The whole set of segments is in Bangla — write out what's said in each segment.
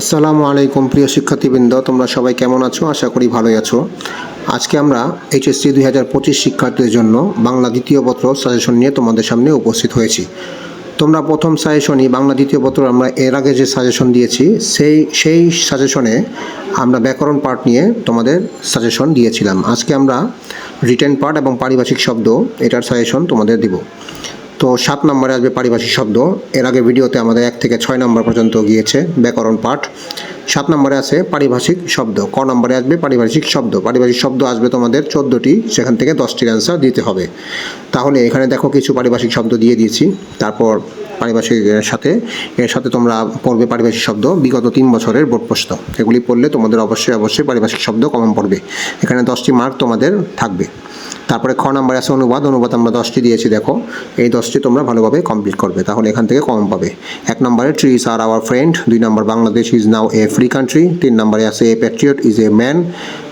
আসসালামু আলাইকুম প্রিয় শিক্ষার্থীবৃন্দ, তোমরা সবাই কেমন আছো? আশা করি ভালোই আছো। আজকে আমরা এইচএসসি দুই হাজার পঁচিশ শিক্ষার্থীদের জন্য বাংলা দ্বিতীয় পত্র সাজেশন নিয়ে তোমাদের সামনে উপস্থিত হয়েছি। তোমরা প্রথম সাজেশনই বাংলা দ্বিতীয় পত্র আমরা এর আগে যে সাজেশন দিয়েছি, সেই সেই সাজেশনে আমরা ব্যাকরণ পার্ট নিয়ে তোমাদের সাজেশন দিয়েছিলাম। আজকে আমরা রিটেন পার্ট এবং পারিভাষিক শব্দ এটার সাজেশন তোমাদের দিব। তো সাত নম্বরে আসবে পারিভাষিক শব্দ। এর আগে ভিডিওতে আমাদের এক থেকে ছয় নম্বর পর্যন্ত গিয়েছে ব্যাকরণ পাঠ। সাত নম্বরে আছে পারিভাষিক শব্দ। ক নম্বরে আসবে পারিভাষিক শব্দ। পারিভাষিক শব্দ আসবে তোমাদের চোদ্দোটি, সেখান থেকে দশটির অ্যান্সার দিতে হবে। তাহলে এখানে দেখো কিছু পারিভাষিক শব্দ দিয়ে দিয়েছি। তারপর পারিভাষিক এর সাথে এর সাথে তোমরা পড়বে পারিভাষিক শব্দ, বিগত তিন বছরের বোর্ড প্রশ্ন। এগুলি পড়লে তোমাদের অবশ্যই অবশ্যই পারিভাষিক শব্দ কমন পড়বে। এখানে দশটি মার্ক তোমাদের থাকবে। তারপরে খ নাম্বারে আছে অনুবাদ অনুবাদ আমরা দশটি দিয়েছি, দেখো। এই দশটি তোমরা ভালোভাবে কমপ্লিট করবে, তাহলে এখান থেকে কম পাবে। এক নম্বরে ট্রিজ আর আওয়ার ফ্রেন্ড দুই নম্বর, Bangladesh is now a free country তিন নম্বরে আছে a patriot is a man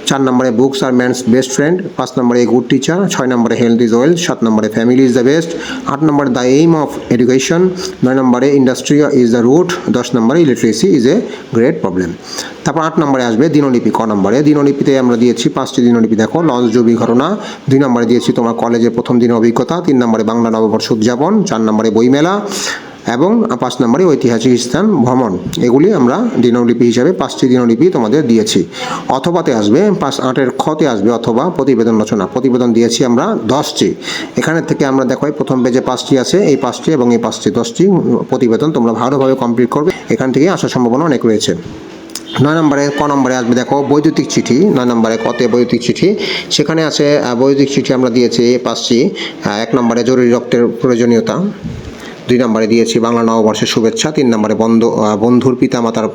চার নম্বরে books are man's best friend পাঁচ নম্বরে এ গুড টিচার ছয় নম্বরে হেলথ ইজ ওয়েলথ সাত নম্বরে ফ্যামিলি ইজ দ্য বেস্ট আট নম্বরে দ্য এইম অফ এডুকেশন নয় নম্বরে ইন্ডাস্ট্রি ইজ দ্য রুট দশ নম্বরে illiteracy is a great problem তারপর আট নম্বরে আসবে দিনলিপি, ক নম্বরে? দিনলিপিতে আমরা দিয়েছি পাঁচটি দিনলিপি, দেখো লঞ্চ জবি ঘটনা। দুই নম্বরে দিয়েছি তোমার কলেজের প্রথম দিনের অভিজ্ঞতা, তিন নম্বরে বাংলা নববর্ষ উদযাপন, চার নম্বরে বইমেলা এবং পাঁচ নম্বরে ঐতিহাসিক স্থান ভ্রমণ। এগুলি আমরা দিনলিপি হিসাবে পাঁচটি দিনলিপি তোমাদের দিয়েছি। অথবাতে আসবে, পাঁচ আটের খতে আসবে অথবা প্রতিবেদন রচনা। প্রতিবেদন দিয়েছি আমরা দশটি। এখানে থেকে আমরা দেখো প্রথম পেজে পাঁচটি আছে, এই পাঁচটি এবং এই পাঁচটি, দশটি প্রতিবেদন তোমরা ভালোভাবে কমপ্লিট করবে। এখান থেকে আসার সম্ভাবনা অনেক রয়েছে। নয় নম্বরে, ক নম্বরে আসবে, দেখো, বৈদ্যুতিক চিঠি। নয় নম্বরে, কতে বৈদ্যুতিক চিঠি। সেখানে আছে বৈদ্যুতিক চিঠি আমরা দিয়েছি পাঁচটি। এক নম্বরে জরুরি রক্তের প্রয়োজনীয়তা। দুই নম্বরে দিয়েছি বাংলা নববর্ষের শুভেচ্ছা, তিন নম্বরে বন্ধু বন্ধুর পিতামাতার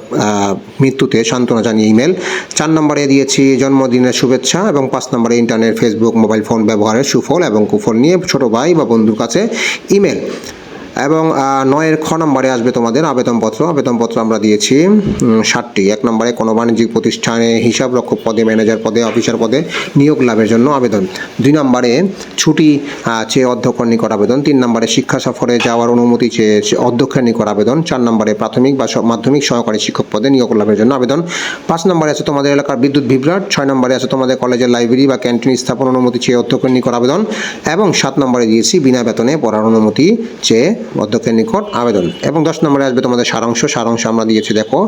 মৃত্যুতে সান্ত্বনা জানিয়ে ইমেল চার নম্বরে দিয়েছি জন্মদিনের শুভেচ্ছা এবং পাঁচ নম্বরে ইন্টারনেট ফেসবুক মোবাইল ফোন ব্যবহারের সুফল এবং কুফল নিয়ে ছোট ভাই বা বন্ধুর কাছে ইমেল এবং নয়ের খ নম্বরে আসবে তোমাদের আবেদনপত্র। আবেদনপত্র আমরা দিয়েছি ষাটটি এক নম্বরে কোনো বাণিজ্যিক প্রতিষ্ঠানে হিসাব রক্ষক পদে, ম্যানেজার পদে, অফিসার পদে নিয়োগ লাভের জন্য আবেদন। দুই নম্বরে ছুটি চেয়ে অধ্যক্ষের নিকট আবেদন। তিন নম্বরে শিক্ষা সফরে যাওয়ার অনুমতি চেয়ে অধ্যক্ষের নিকট আবেদন। চার নম্বরে প্রাথমিক বা মাধ্যমিক সহকারী শিক্ষক পদে নিয়োগ লাভের জন্য আবেদন। পাঁচ নম্বরে আছে তোমাদের এলাকার বিদ্যুৎ বিভ্রাট। ছয় নম্বরে আছে তোমাদের কলেজের লাইব্রেরি বা ক্যান্টিন স্থাপন অনুমতি চেয়ে অধ্যক্ষের নিকট আবেদন। এবং সাত নম্বরে দিয়েছি বিনা বেতনে পড়ার অনুমতি চেয়ে অধ্যক্ষের নিকট আবেদন। এবং দশ নম্বরে আসবে তোমাদের সারাংশ। সারাংশ আমরা দিয়েছি, দেখো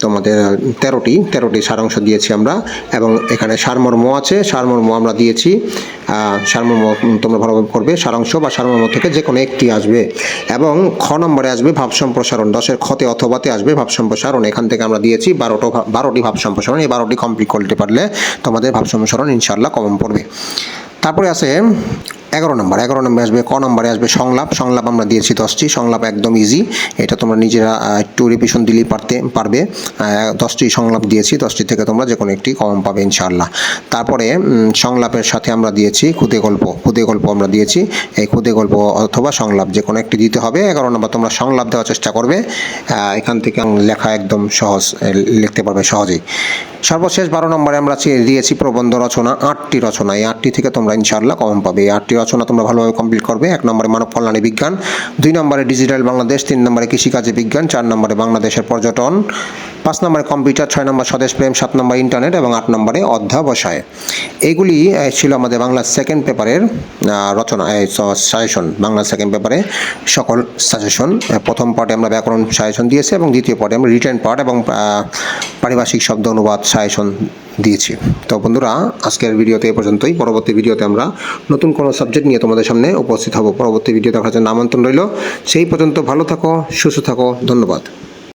তোমাদের তেরোটি। তেরোটি সারাংশ দিয়েছি আমরা। এবং এখানে সারমর্ম আছে। সারমর্ম আমরা দিয়েছি। সারমর্ম তোমরা ভালোভাবে করবে। সারাংশ বা সারমর্ম থেকে যে কোনো একটি আসবে। এবং খ নম্বরে আসবে ভাব সম্প্রসারণ। দশের ক্ষতে অথবাতে আসবে ভাব সম্প্রসারণ। এখান থেকে আমরা দিয়েছি বারোটো বারোটি ভাব সম্প্রসারণ। এই বারোটি কমপ্লিট করতে পারলে তোমাদের ভাব সম্প্রসারণ ইনশাল্লাহ কমন পড়বে। তারপরে আছে এগারো নম্বর, এগারো নম্বরে আসবে, ক নম্বরে আসবে সংলাপ। সংলাপ আমরা দিয়েছি দশটি, সংলাপ একদম ইজি এটা তোমরা নিজেরা একটু রিভিশন দিলেই পারতে, পারবে। দশটি সংলাপ দিয়েছি, দশটি থেকে তোমরা যে কোনো একটি কম পাবে ইনশাআল্লাহ। তারপরে সংলাপের সাথে আমরা দিয়েছি খুদে গল্প। খুদে গল্প আমরা দিয়েছি। এই খুদে গল্প অথবা সংলাপ যে কোনো একটি দিতে হবে। এগারো নম্বর, তোমরা সংলাপ দেওয়ার চেষ্টা করবে। এখান থেকে লেখা একদম সহজ লিখতে পারবে সহজেই। সর্বশেষ বারো নম্বরে আমরা দিয়েছি প্রবন্ধ রচনা, আটটি রচনা। এই আটটি থেকে তোমরা ইনশাআল্লাহ কম পাবে। এই আটটি রচনা তোমরা ভালোভাবে কমপ্লিট করবে। এক নম্বরে মানব কল্যাণী বিজ্ঞান, দুই নম্বরে ডিজিটাল বাংলাদেশ, তিন নম্বরে কৃষিকাজে বিজ্ঞান, চার নম্বরে বাংলাদেশের পর্যটন, পাঁচ নম্বরে কম্পিউটার, ছয় নম্বর স্বদেশ প্রেম, সাত নম্বর ইন্টারনেট এবং আট নম্বরে অধ্যাবসায়। এগুলি ছিল আমাদের বাংলা সেকেন্ড পেপারের রচনা সাজেশন বাংলা সেকেন্ড পেপারে সকল সাজেশন প্রথম পার্টে আমরা ব্যাকরণ সাজেশন দিয়েছি এবং দ্বিতীয় পার্টে আমরা রিটার্ন পার্ট এবং পারিভাষিক শব্দ অনুবাদ সাজেশন দিয়েছি। তো বন্ধুরা, আজকের ভিডিওতে এ পর্যন্তই। পরবর্তী ভিডিওতে আমরা নতুন কোনো সাবজেক্ট নিয়ে তোমাদের সামনে উপস্থিত হব। পরবর্তী ভিডিও দেখার জন্য আমন্ত্রণ রইল। সেই পর্যন্ত ভালো থাকো, সুস্থ থাকো। ধন্যবাদ।